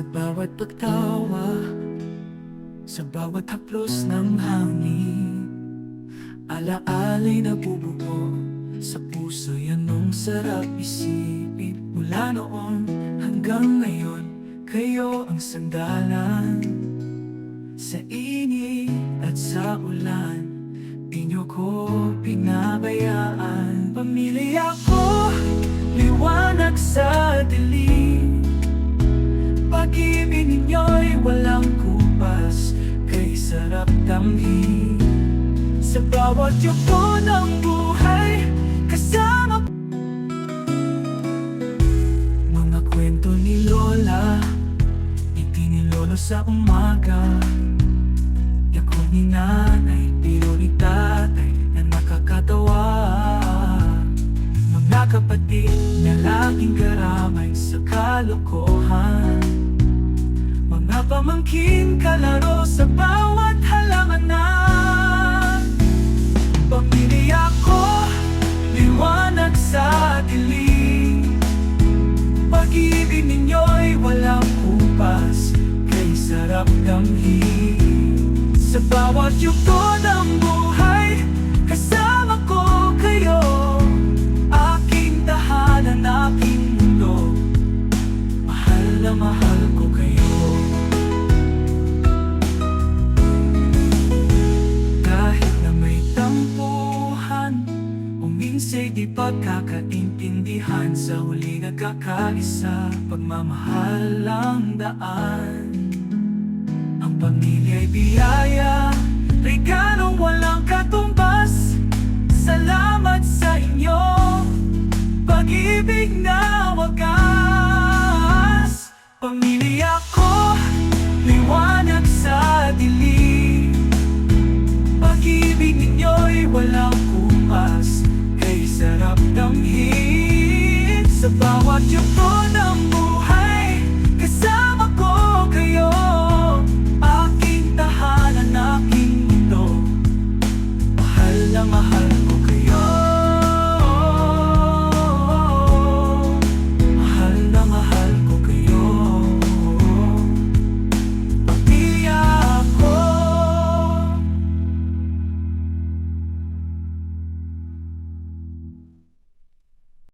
bawat pagtawa Sa bawat haplos ng hangin Alaala'y nabubuo Sa puso yan nung sarap isipin. Mula noon hanggang ngayon Kayo ang sandalan. Sa init at sa ulan Di nyo ko pinabayaan. Pamilya ko, liwanag sa dilim Sarap damhin Sa bawat yugto ng buhay Kasama Mga kwento ni Lola Itinilolo sa umaga. Yako ni nanay, tiro ni tatay Na nakakatawa. Mga kapatid na laging karamay sa kalokohan. Mga pamangkin kalaro sa bawat damhin Sa bawat yugto ng buhay Kasama ko kayo. Aking tahanan, aking mundo. Mahal na mahal ko kayo. Kahit na may tampuhan O minsa'y di pagkakaintindihan. Sa huli nagkakaisa Pagmamahal ang daan pamilya'y biyaya. Regalong walang katumbas. Salamat sa inyo. Pag-ibig na wagas. Pamilya ko Liwanag sa dilim. Pag-ibig ninyo'y walang kupas. Kay sarap damhin Sa bawat yugto